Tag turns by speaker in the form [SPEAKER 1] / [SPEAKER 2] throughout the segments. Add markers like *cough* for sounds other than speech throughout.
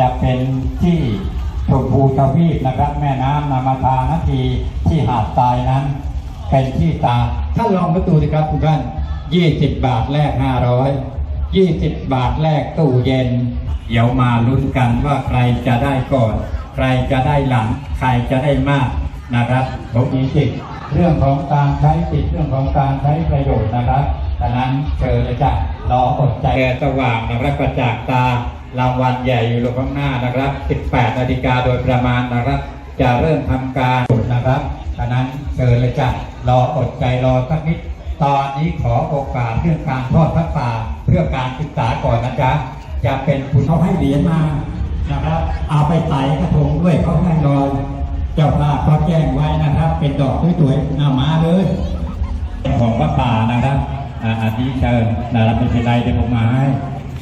[SPEAKER 1] จะเป็นที่ชมพูทวีปนะครับแม่น้ำนามาทานาทีที่หาดทรายนั้น เป็นที่ตาท่านลองไปดูสิครับทุกท่าน20บบาทแรก500 20บบาทแรกตู้เย็น เดี๋ยวมาลุ้นกันว่าใครจะได้ก่อน ใครจะได้หลัง ใครจะได้มากนะครับผมมีสิทธิ์เรื่องของการใช้สิทธิ์เรื่องของการใช้ประโยชน์นะครับดังนั้นเชิญเลยจ้ะรออดใจแกสว่างนะครับประจักตา รางวัลใหญ่อยู่ข้างหน้านะครับ 18 นาฬิกาโดยประมาณนะครับ จะเริ่มทำการนะครับดังนั้นเชิญเลยจ้ะรออดใจรอสักนิด ตอนนี้ขอโอกาสเรื่องการทอดพระป่าเพื่อการศึกษาก่อนนะจ๊ะจะเป็นคุณเขาให้เหรียญมานะครับ เอาไปใส่กระทงด้วยเขาให้รอยเจ้าภาพเขาแจ้งไว้นะครับ เป็นดอกสวยๆเอามาเลยของพระป่านะครับอันนี้เชิญนะครับเป็นไรเดี๋ยวผมมาให้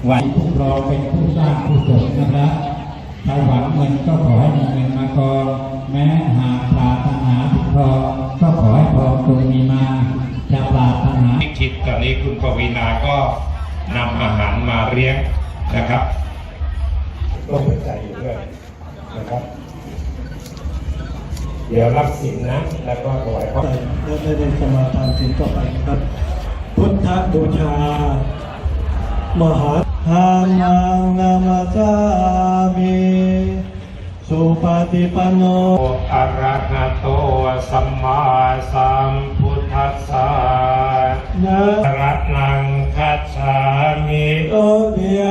[SPEAKER 1] วันพวกเราเป็นผู้สร้างผู้สมนะครับถ้าหวังเงินก็ขอให้มีเงินมากองแม้หากปรารถนาผิดทองก็ขอให้ทองตัวมีมาจะปรารถนา
[SPEAKER 2] พิชิตตอนนี้คุณปวีนาก็นำอาหารมาเลี้ยงนะครับก็หัวใจอยู่ด้วยนะครับ เดี๋ยวรับสินนะ แล้วก็ถวายพระ
[SPEAKER 3] และได้ในสมาทานศีลต่อไปนะครับ พุทธบูชา มหาทานังนามาสามิสุปฏิปันโน
[SPEAKER 2] อะระหะโตสัมมาสัมพุทธัสสะ
[SPEAKER 3] นะ
[SPEAKER 2] ระนังคัจฉามิ
[SPEAKER 3] โตเทีย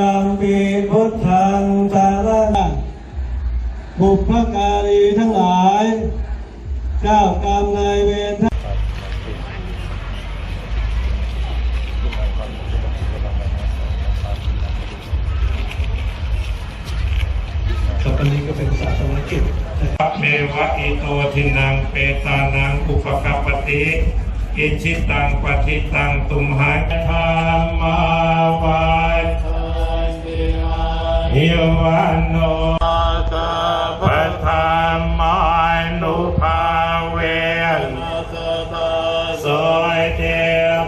[SPEAKER 3] เมวะ
[SPEAKER 2] อิโตทินังเปตานังอุปกปปติอิชิตังปฏิตังตุมหังธรรมาวาหิวันโนปะธรรมานุภาเวนสอยเท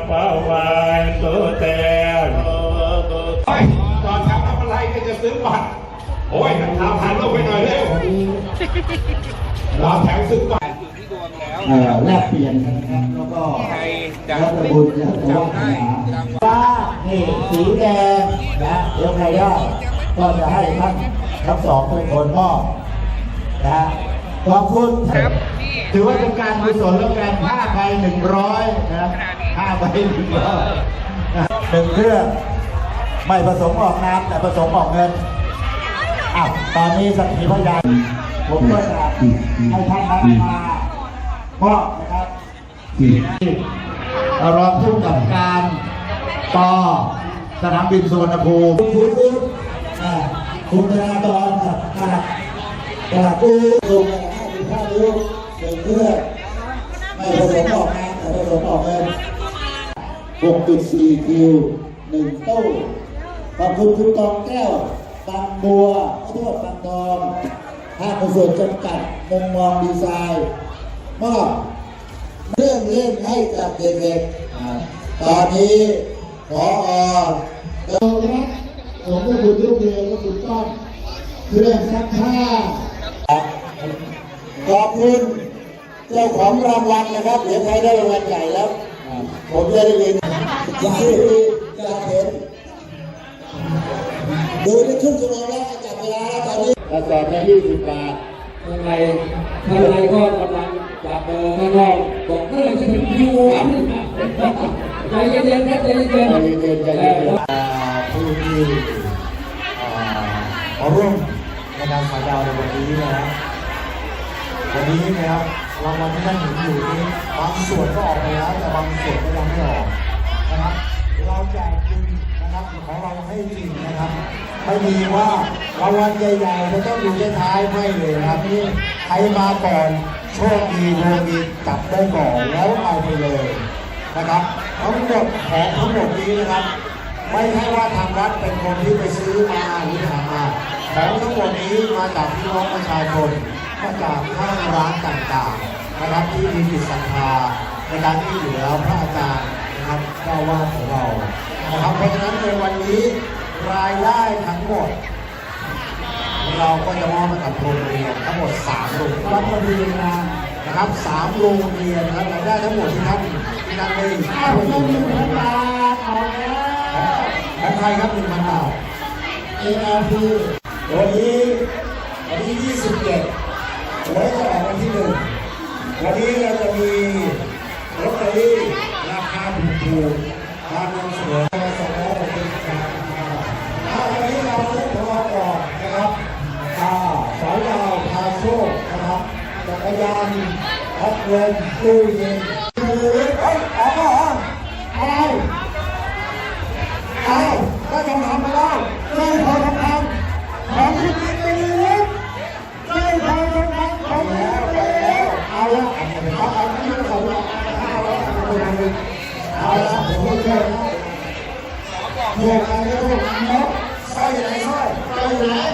[SPEAKER 2] ปวันตุเตนตอนทำอะไรก็จะซื้อบัตร โอ้ยทำทันลูกไปหน่อยเร็วรอแถวซื้อบัตร
[SPEAKER 4] เอ่อแลกเปลี่ยนกันนะครับแล้วก็แล้วแต่บุญแล้วแต่วาสนาว่านี่สีแดงนะเดี๋ยวใครได้ก็จะให้ท่านทั้งสองเป็นคนมอบนะขอบคุณครับถือว่าเป็นการกุศลแล้วกันห้าใบหนึ่งร้อยนะห้าใบหนึ่งร้อยหนึ่งเครื่องไม่ผสมออกน้ำแต่ผสมออกเงิน อ้าวตอนนี้สักขีพยานผมก็จะให้ท่านนั้นมามอบนะครับรองผู้กำกับการปอสนามบินสุวรรณภูมิคุณคุณคุณธนาตอนกับกับกับกูลงมาห้าสิบห้านิ้วหนึ่งเครื่อไม่ผสมออกงานแต่ผสมออกเงินหกจุดสี่คิวหนึ่งตู้ขอบคุณคุณตองแก้ว บางบัวขอโทษบางทองห้างส่วนจำกัดมุมมองดีไซน์มอบเรื่องเล่นให้กับเด็กๆตอนนี้ขออเราครับผมก็คุณลูกเรียนก็คุณต้อมเครื่องซักผ้าขอบคุณเจ้าของรางวัลนะครับ เดี๋ยวใครได้รางวัลใหญ่แล้วอ่าผมจะได้เรียนอย่ ดูในครึ่งชั่วโมงแล้วจับเวลาแล้วตอนนี้กระสอบละยี่สิบบาท
[SPEAKER 5] ข้างในข้างในก็กำลังจับเบอร์ข้างนอกบอกเมื่อไหร่จะถึงคิวอะใจเย็นๆครับใจเย็น
[SPEAKER 4] ใจเย็นๆใจเย็นๆอ่าผู้ที่อ่ามาร่วมในงานขายดาวในวันนี้นะครับวันนี้นะครับรางวัลที่ท่านเห็นอยู่นี้บางส่วนก็ออกไปแล้วแต่บางส่วนก็ยังไม่ออกนะครับ เราแจกจริงนะครับของเราให้จริงนะครับ ไม่มีว่ารางวัลใหญ่ๆจะต้องอยู่ท้ายไม่เลยครับนี่ใครมาก่อนโชคดีดวงดีจับได้ก่อนแล้วเอาไปเลยนะครับทั้งหมดของทั้งหมดนี้นะครับ ไม่ใช่ว่าทางรัฐเป็นคนที่ไปซื้อมาหรือหามาของทั้งหมดนี้มาจากพี่น้องประชาชนมาจากห้างร้านต่างๆนะครับที่มีจิตศรัทธาในการที่เหลือพระอาจารย์นะครับเจ้าวาดของเรานะครับเพราะฉะนั้นในวันนี้ รายได้ทั้งหมด เราก็จะมอบให้กับโรงเรียนทั้งหมด3โรงรับพอดีนะนะครับสามโรงเรียนนะครับรายได้ทั้งหมดที่ท่านที่ท่านได้ข้าวต้มหนึ่งพันบาทเอาแล้วและใครครับหนึ่งพันบาท ARP วันนี้วันที่27ไว้จะออกวันที่หนึ่งวันนี้เราจะมีลอตเตอรี่ราคาถูกๆมานำเสนอสองร้อยหกสิบสามบาทวันนี้เราเล่นของเราก่อนนะครับอ่าสายดาวพาโชคนะครับจักร ยานพัดลมตู้เย็นเฮ้ยออกมาเหรออะไรเอาได้ทองคำมาแล้วได้ทองคำของคุณกินไปเลยได้ทองคำของคุณกินไปแล้วเอาละเอาเอาที่เขาเอาละเอาละเอาละผมก็เชื่อเพื่อการเลี้ยงลูกนกใส่ไหนใส่ใส่ไหน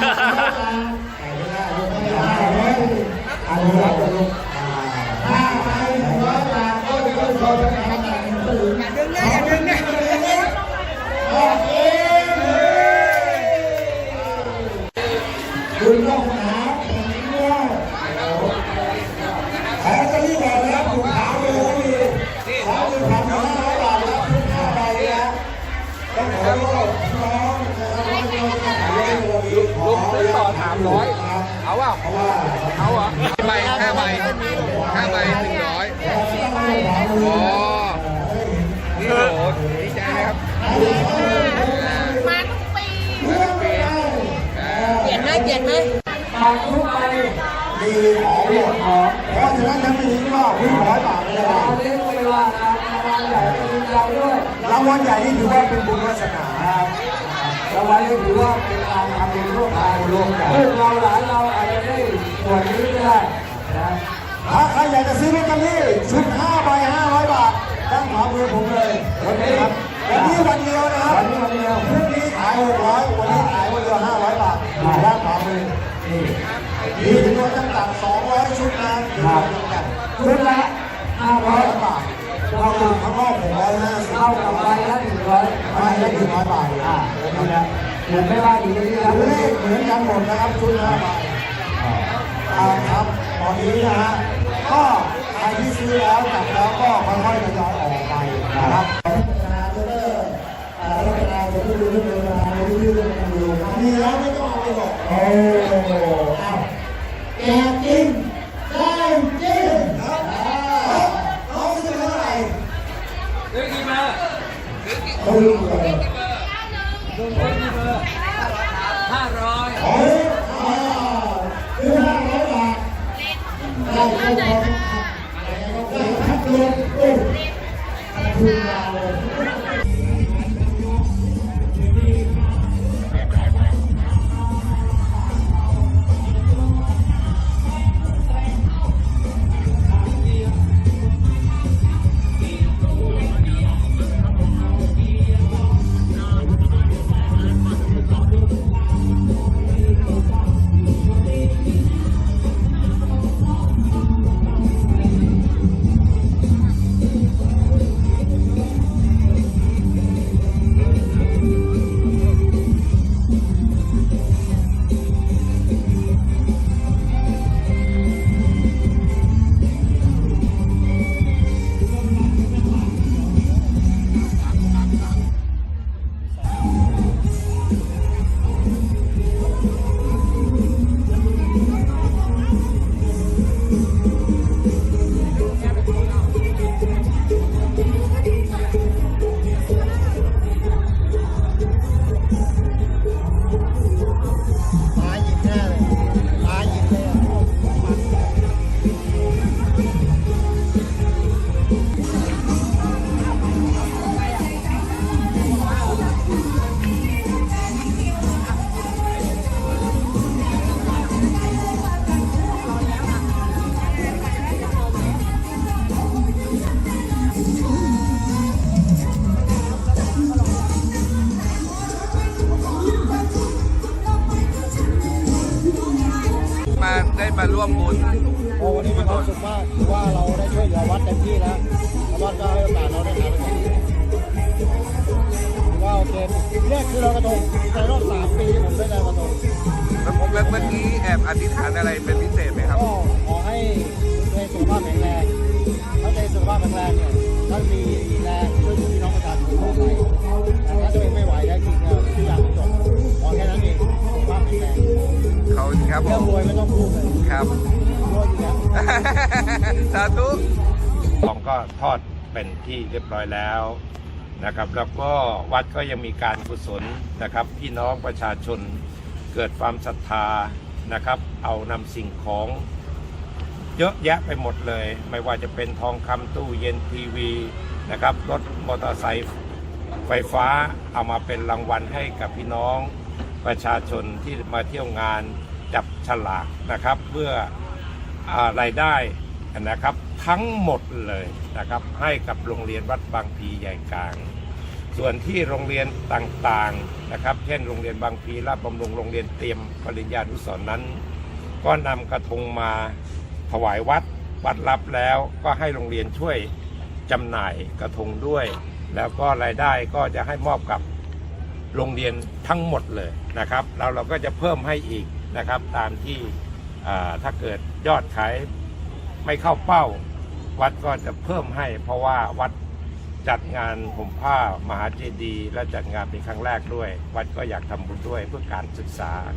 [SPEAKER 4] 감사합니다. *laughs* อ๋อ นี่โห
[SPEAKER 6] ดีใจนะครับ
[SPEAKER 7] มาทุกปี
[SPEAKER 6] เปลี่ยน
[SPEAKER 7] ไหมเปลี่ยนไหม
[SPEAKER 4] บาทุกใบมีของหมดเพราะฉะนั้นถ้าไม่ถึงก็วิ่งร้อยบาทไม่ได้
[SPEAKER 5] ตอนนี้ก็ไม่ว่านะรางวัลใหญ่ก็ดีใจด้วย
[SPEAKER 4] รางวัลใหญ่นี่ถือว่าเป็นบุญวาสนา
[SPEAKER 5] รางวัลนี้ถือว่าเป็นการทำบุญร่วมกันร่วมกันลูกเราหลานเราอาจจะได้ส่วนนี้ก็ได้
[SPEAKER 4] ถ้าใครอยากจะซื้อลอตเตอรี่ชุด5ใบ500 บาทตั้งขวามือผมเลยวันนี้ครับวันนี้วันเดียวนะครับ
[SPEAKER 5] วันนี้วันเดียว
[SPEAKER 4] พรุ่งนี้ขาย600วันนี้ขายวันเดียว500 บาทด้านขวามือนี่มีจำนวนจำกัด200 ชุดนะมีจำนวนจำกัด
[SPEAKER 5] ชุดละห้าร้อย
[SPEAKER 4] 100 บาทเราทำข้างนอก650
[SPEAKER 5] เท่ากับใบละหนึ่งร้อย
[SPEAKER 4] ใบละ100บาทอ่านี่นะ
[SPEAKER 5] เห็นไหมว่าอยู่ที่นี่ครับ
[SPEAKER 4] เลขเหมือนกันหมดนะครับชุด5ใบอ่าครับตอนนี้นะฮะ ก็ใครที่ซื้อแล้วจับแล้วก็ค่อยๆทยอยออกไปนะครับมีแล้วไม่ต้องเอาไปบอกโอ้เอาแจกจริงได้จริงครับเอาซื้อเท่าไหร่
[SPEAKER 5] ซื้อกี่เบอร์
[SPEAKER 4] เขารู้เลย
[SPEAKER 5] ซื้อกี่เบอร์ห้าร้อย
[SPEAKER 4] โอ้ยอ่าซื้อห้าร้อยบาทได้ก็พอได้ พัดลมโอ้คุณยาวเลย
[SPEAKER 8] อบอ
[SPEAKER 9] ธิษฐานอะไรเป็นพิเศษไหมครับ
[SPEAKER 8] ก็ขอให้ตัวเองสุขภาพแข็งแรงถ้าตัวเองสุขภาพแข็งแรงเนี่ยท่านมีแรงช่วยเหลือพี่น้องประชาชนต่อไปแต่ถ้าตัวเองไม่ไหวแล้วจริงๆเนี่ยทุกอย่างมันจบขอแค่นั้นเองสุขภาพแข็งแรง
[SPEAKER 9] เขาครับผ
[SPEAKER 8] เรื่อง
[SPEAKER 9] ม
[SPEAKER 8] รวยไม่ต้องพูดเลย
[SPEAKER 9] ครับ
[SPEAKER 8] รวยอยู่แล้ว
[SPEAKER 9] สาธุ
[SPEAKER 2] ของก็ทอดเป็นที่เรียบร้อยแล้วนะครับ แล้วก็วัดก็ยังมีการกุศลนะครับ พี่น้องประชาชนเกิดความศรัทธา นะครับ เอานำสิ่งของเยอะแยะไปหมดเลย ไม่ว่าจะเป็นทองคำตู้เย็นทีวีนะครับรถมอเตอร์ไซค์ไฟฟ้าเอามาเป็นรางวัลให้กับพี่น้องประชาชนที่มาเที่ยวงานจับฉลากนะครับ เพื่ออรายได้นะครับทั้งหมดเลยนะครับให้กับโรงเรียนวัดบางพีใหญ่กลาง ส่วนที่โรงเรียนต่างๆนะครับ เช่นโรงเรียนบางพีราชบำรุงโรงเรียนเตรียมปริญญานุสรณ์นั้น ก็นำกระทงมาถวายวัดวัดรับแล้วก็ให้โรงเรียนช่วยจำหน่ายกระทงด้วย แล้วก็รายได้ก็จะให้มอบกับโรงเรียนทั้งหมดเลยนะครับแล้วเราก็จะเพิ่มให้อีกนะครับ ตามที่ถ้าเกิดยอดขายไม่เข้าเป้า วัดก็จะเพิ่มให้ เพราะว่าวัด จัดงานห่มผ้ามหาเจดีย์และจัดงานเป็นครั้งแรกด้วย วัดก็อยากทำบุญด้วยเพื่อการศึกษา